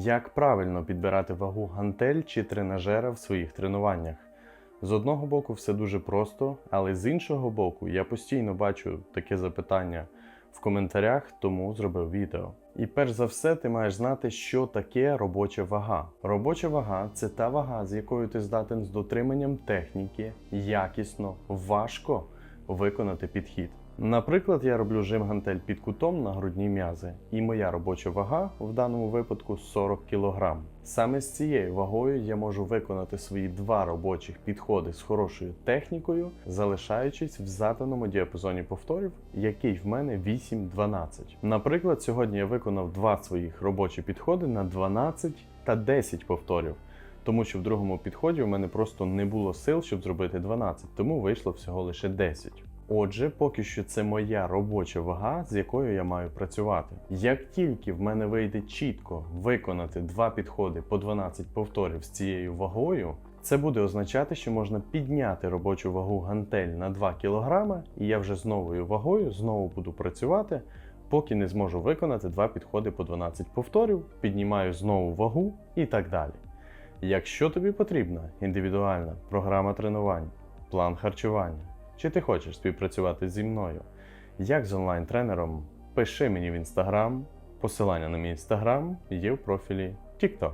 Як правильно підбирати вагу гантель чи тренажера в своїх тренуваннях? З одного боку, все дуже просто, але з іншого боку, я постійно бачу таке запитання в коментарях, тому зробив відео. І перш за все, ти маєш знати, що таке робоча вага. Робоча вага це та вага, з якою ти здатен з дотриманням техніки якісно, важко виконати підхід. Наприклад, я роблю жим гантель під кутом на грудні м'язи, і моя робоча вага в даному випадку 40 кг. Саме з цією вагою я можу виконати свої два робочих підходи з хорошою технікою, залишаючись в заданому діапазоні повторів, який в мене 8-12. Наприклад, сьогодні я виконав два своїх робочі підходи на 12 та 10 повторів. Тому що в другому підході у мене просто не було сил, щоб зробити 12, тому вийшло всього лише 10. Отже, поки що це моя робоча вага, з якою я маю працювати. Як тільки в мене вийде чітко виконати два підходи по 12 повторів з цією вагою, це буде означати, що можна підняти робочу вагу гантель на 2 кг, і я вже з новою вагою знову буду працювати, поки не зможу виконати два підходи по 12 повторів, піднімаю знову вагу і так далі. Якщо тобі потрібна індивідуальна програма тренувань, план харчування, чи ти хочеш співпрацювати зі мною, як з онлайн-тренером, пиши мені в інстаграм. Посилання на мій інстаграм є в профілі TikTok.